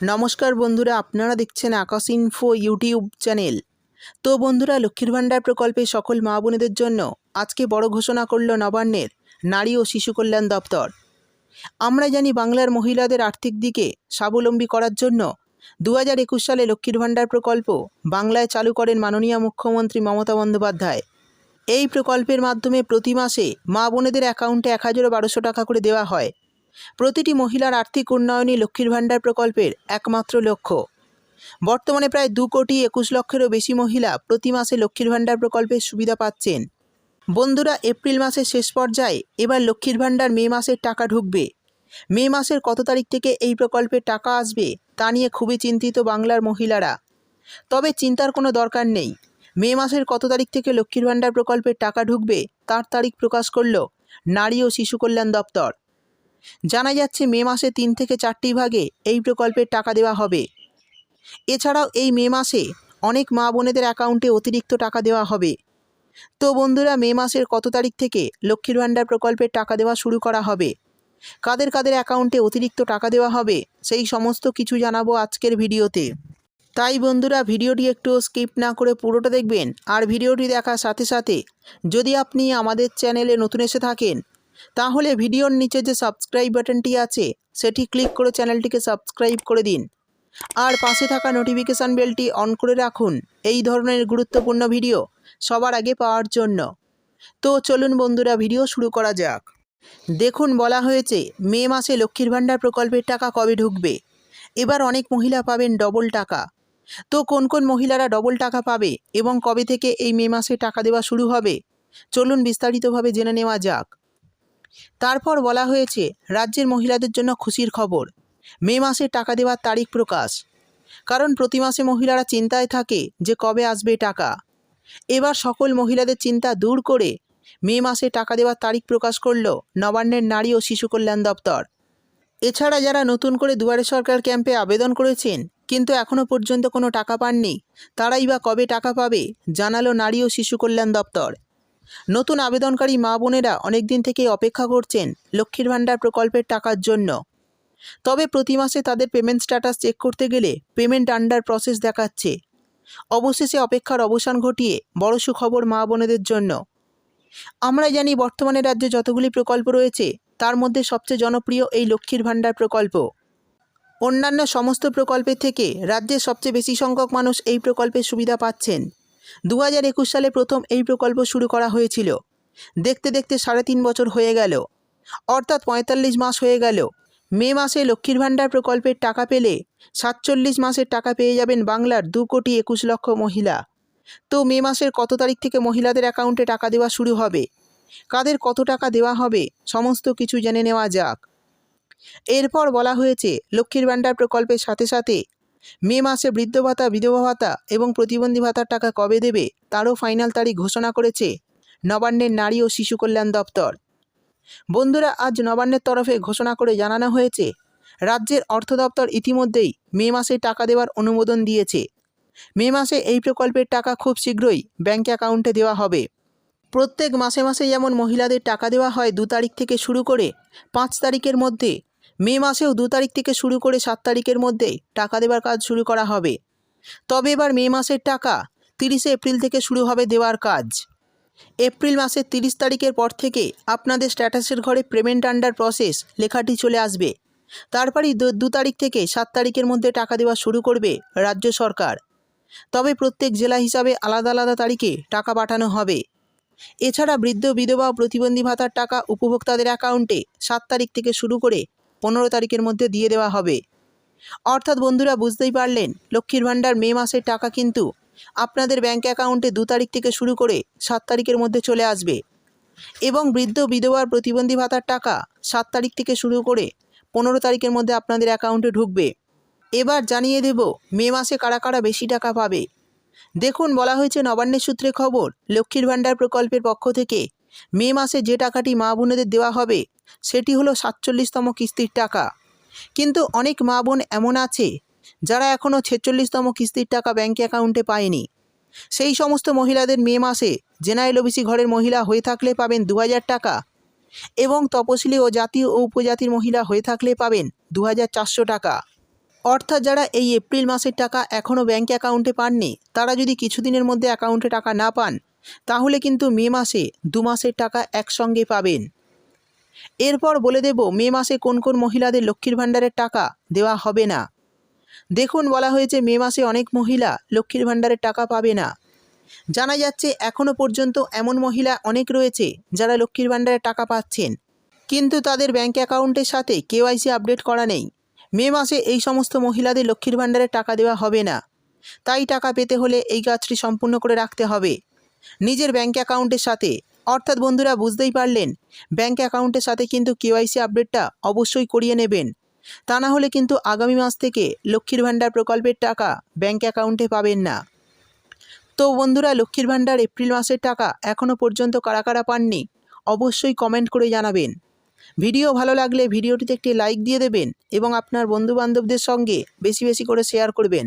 নমস্কার বন্ধুরা, আপনারা দেখছেন আকাশ ইনফো ইউটিউব চ্যানেল তো বন্ধুরা, লক্ষ্মীর ভাণ্ডার প্রকল্পে সকল মা বোনেদের জন্য আজকে বড় ঘোষণা করল নবান্নের নারী ও শিশু কল্যাণ দপ্তর। আমরা জানি বাংলার মহিলাদের আর্থিক দিকে স্বাবলম্বী করার জন্য দু হাজার একুশ সালে লক্ষ্মীর ভাণ্ডার প্রকল্প বাংলায় চালু করেন মাননীয় মুখ্যমন্ত্রী মমতা বন্দ্যোপাধ্যায়। এই প্রকল্পের মাধ্যমে প্রতি মাসে মা বোনেদের অ্যাকাউন্টে এক হাজার বারোশো টাকা করে দেওয়া হয়। প্রতিটি মহিলার আর্থিক উন্নয়নই লক্ষ্মীর ভাণ্ডার প্রকল্পের একমাত্র লক্ষ্য। বর্তমানে প্রায় দু কোটি একুশ লক্ষেরও বেশি মহিলা প্রতি মাসে লক্ষ্মীর ভাণ্ডার প্রকল্পের সুবিধা পাচ্ছেন। বন্ধুরা, এপ্রিল মাসের শেষ পর্যায়ে এবার লক্ষ্মীর ভাণ্ডার মে মাসের টাকা ঢুকবে। মে মাসের কত তারিখ থেকে এই প্রকল্পের টাকা আসবে, তা নিয়ে খুবই চিন্তিত বাংলার মহিলারা। তবে চিন্তার কোনো দরকার নেই। মে মাসের কত তারিখ থেকে লক্ষ্মীর ভাণ্ডার প্রকল্পের টাকা ঢুকবে, তার তারিখ প্রকাশ করল নারী ও শিশু কল্যাণ দপ্তর। জানা যাচ্ছে মে মাসে তিন থেকে চারটি ভাগে এই প্রকল্পের টাকা দেওয়া হবে। এছাড়াও এই মে মাসে অনেক মা বোনেদের অ্যাকাউন্টে অতিরিক্ত টাকা দেওয়া হবে। তো বন্ধুরা, মে মাসের কত তারিখ থেকে লক্ষ্মীর ভাণ্ডার প্রকল্পের টাকা দেওয়া শুরু করা হবে? কাদের কাদের অ্যাকাউন্টে অতিরিক্ত টাকা দেওয়া হবে, সেই সমস্ত কিছু জানাব আজকের ভিডিওতে। তাই বন্ধুরা, ভিডিওটি একটু স্কিপ না করে পুরোটা দেখবেন, আর ভিডিওটি দেখার সাথে সাথে যদি আপনি আমাদের চ্যানেলে নতুন এসে থাকেন তাহলে ভিডিওর নিচে যে সাবস্ক্রাইব বাটনটি আছে, সেটি ক্লিক করে চ্যানেলটিকে সাবস্ক্রাইব করে দিন। আর পাশে থাকা নোটিফিকেশান বেলটি অন করে রাখুন। এই ধরনের গুরুত্বপূর্ণ ভিডিও সবার আগে পাওয়ার জন্য। তো চলুন বন্ধুরা, ভিডিও শুরু করা যাক। দেখুন, বলা হয়েছে, মে মাসে লক্ষ্মীর ভাণ্ডার প্রকল্পের টাকা কবে ঢুকবে? এবার অনেক মহিলা পাবেন ডবল টাকা। তো কোন কোন মহিলারা ডবল টাকা পাবে এবং কবে থেকে এই মে মাসে টাকা দেওয়া শুরু হবে? চলুন বিস্তারিতভাবে জেনে নেওয়া যাক। তারপর বলা হয়েছে, রাজ্যের মহিলাদের জন্য খুশির খবর। মে মাসে টাকা দেওয়ার তারিখ প্রকাশ। কারণ প্রতি মাসে মহিলারা চিন্তায় থাকে যে কবে আসবে টাকা। এবার সকল মহিলাদের চিন্তা দূর করে মে মাসে টাকা দেওয়ার তারিখ প্রকাশ করল নবান্নের নারী ও শিশু কল্যাণ দপ্তর। এছাড়া যারা নতুন করে দুয়ারে সরকার ক্যাম্পে আবেদন করেছেন, কিন্তু এখনও পর্যন্ত কোনো টাকা পাননি, তারাই বা কবে টাকা পাবে, জানালো নারী ও শিশু কল্যাণ দপ্তর। নতুন আবেদনকারী মা বোনেরা অনেক দিন থেকেই অপেক্ষা করছেন লক্ষ্মীর ভাণ্ডার প্রকল্পের টাকার জন্য। তবে প্রতি মাসে তাদের পেমেন্ট স্ট্যাটাস চেক করতে গেলে পেমেন্ট আন্ডার প্রসেস দেখাচ্ছে। অবশেষে অপেক্ষার অবসান ঘটিয়ে বড় সুখবর মা বোনেদের জন্য। আমরা জানি বর্তমানে রাজ্যে যতগুলি প্রকল্প রয়েছে, তার মধ্যে সবচেয়ে জনপ্রিয় এই লক্ষ্মীর ভাণ্ডার প্রকল্প। অন্যান্য সমস্ত প্রকল্পের থেকে রাজ্যের সবচেয়ে বেশি সংখ্যক মানুষ এই প্রকল্পের সুবিধা পাচ্ছেন। দু একুশ সালে প্রথম এই প্রকল্প শুরু করা হয়েছিল। দেখতে দেখতে সাড়ে তিন বছর হয়ে গেল। অর্থাৎ পঁয়তাল্লিশ মাস হয়ে গেল। মে মাসে লক্ষ্মীর ভাণ্ডার প্রকল্পের টাকা পেলে সাতচল্লিশ মাসের টাকা পেয়ে যাবেন বাংলার দু কোটি একুশ লক্ষ মহিলা। তো মে মাসের কত তারিখ থেকে মহিলাদের অ্যাকাউন্টে টাকা দেওয়া শুরু হবে? কাদের কত টাকা দেওয়া হবে? সমস্ত কিছু জেনে নেওয়া যাক। এরপর বলা হয়েছে, লক্ষ্মীর ভাণ্ডার প্রকল্পের সাথে সাথে মে মাসে বৃদ্ধ ভাতা, বিধবা ভাতা এবং প্রতিবন্ধী ভাতার টাকা কবে দেবে তারও ফাইনাল তারিখ ঘোষণা করেছে নবান্নের নারী ও শিশু কল্যাণ দপ্তর। বন্ধুরা, আজ নবান্নের তরফে ঘোষণা করে জানানো হয়েছে, রাজ্যের অর্থ দপ্তর ইতিমধ্যেই মে মাসে টাকা দেওয়ার অনুমোদন দিয়েছে। মে মাসে এই প্রকল্পের টাকা খুব শীঘ্রই ব্যাঙ্ক অ্যাকাউন্টে দেওয়া হবে। প্রত্যেক মাসে মাসে যেমন মহিলাদের টাকা দেওয়া হয় দু তারিখ থেকে শুরু করে পাঁচ তারিখের মধ্যে মে মাসেও দু তারিখ থেকে শুরু করে সাত তারিখের মধ্যে টাকা দেওয়ার কাজ শুরু করা হবে। তবে এবার মে মাসের টাকা তিরিশে এপ্রিল থেকে শুরু হবে দেওয়ার কাজ। এপ্রিল মাসের তিরিশ তারিখের পর থেকে আপনাদের স্ট্যাটাসের ঘরে পেমেন্ট আন্ডার প্রসেস লেখাটি চলে আসবে। তারপরই দু তারিখ থেকে সাত তারিখের মধ্যে টাকা দেওয়া শুরু করবে রাজ্য সরকার। তবে প্রত্যেক জেলা হিসাবে আলাদা আলাদা তারিখে টাকা পাঠানো হবে। এছাড়া বৃদ্ধ, বিধবা প্রতিবন্ধী ভাতার টাকা উপভোক্তাদের অ্যাকাউন্টে সাত তারিখ থেকে শুরু করে পনেরো তারিখের মধ্যে দিয়ে দেওয়া হবে। অর্থাৎ বন্ধুরা বুঝতেই পারলেন, লক্ষ্মীর ভাণ্ডার মে মাসের টাকা কিন্তু আপনাদের ব্যাঙ্ক অ্যাকাউন্টে দু তারিখ থেকে শুরু করে সাত তারিখের মধ্যে চলে আসবে এবং বৃদ্ধ বিধবার প্রতিবন্ধী ভাতার টাকা সাত তারিখ থেকে শুরু করে পনেরো তারিখের মধ্যে আপনাদের অ্যাকাউন্টে ঢুকবে। এবার জানিয়ে দেব, মে মাসে কারা কারা বেশি টাকা পাবে। দেখুন, বলা হয়েছে নবান্নের সূত্রে খবর, লক্ষ্মীর ভাণ্ডার প্রকল্পের পক্ষ থেকে মে মাসে যে টাকাটি মা বোনেদের দেওয়া হবে, সেটি হলো সাতচল্লিশতম কিস্তির টাকা। কিন্তু অনেক মা বোন এমন আছে, যারা এখনও ছেচল্লিশতম কিস্তির টাকা ব্যাঙ্ক অ্যাকাউন্টে পায়নি। সেই সমস্ত মহিলাদের মে মাসে জেনারেল ওবিসি ঘরের মহিলা হয়ে থাকলে পাবেন দু হাজার টাকা এবং তপশিলি ও জাতীয় ও উপজাতির মহিলা হয়ে থাকলে পাবেন দু হাজার চারশো টাকা। অর্থাৎ যারা এই এপ্রিল মাসের টাকা এখনও ব্যাঙ্ক অ্যাকাউন্টে পাননি, তারা যদি কিছুদিনের মধ্যে অ্যাকাউন্টে টাকা না পান তাহলে কিন্তু মে মাসে দু মাসের টাকা একসঙ্গে পাবেন। এরপর বলে দেব, মে মাসে কোন কোন মহিলাদের লক্ষ্মীর ভাণ্ডারের টাকা দেওয়া হবে না। দেখুন, বলা হয়েছে মে মাসে অনেক মহিলা লক্ষ্মীর ভাণ্ডারের টাকা পাবে না। জানা যাচ্ছে এখনও পর্যন্ত এমন মহিলা অনেক রয়েছে যারা লক্ষ্মীর ভাণ্ডারের টাকা পাচ্ছেন। কিন্তু তাদের ব্যাঙ্ক অ্যাকাউন্টের সাথে কেওয়াইসি আপডেট করা নেই। মে মাসে এই সমস্ত মহিলাদের লক্ষ্মীর ভাণ্ডারের টাকা দেওয়া হবে না। তাই টাকা পেতে হলে এই কাজটি সম্পূর্ণ করে রাখতে হবে। নিজের ব্যাঙ্ক অ্যাকাউন্টের সাথে। অর্থাৎ বন্ধুরা, বুঝতেই পারলেন ব্যাঙ্ক অ্যাকাউন্টের সাথে কিন্তু কেওয়াইসি আপডেটটা অবশ্যই করিয়ে নেবেন। তা না হলে কিন্তু আগামী মাস থেকে লক্ষ্মীর ভাণ্ডার প্রকল্পের টাকা ব্যাঙ্ক অ্যাকাউন্টে পাবেন না। তো বন্ধুরা, লক্ষ্মীর ভাণ্ডার এপ্রিল মাসের টাকা এখনও পর্যন্ত কারা কারা পাননি, অবশ্যই কমেন্ট করে জানাবেন। ভিডিও ভালো লাগলে ভিডিওটিতে একটি লাইক দিয়ে দেবেন এবং আপনার বন্ধুবান্ধবদের সঙ্গে বেশি বেশি করে শেয়ার করবেন।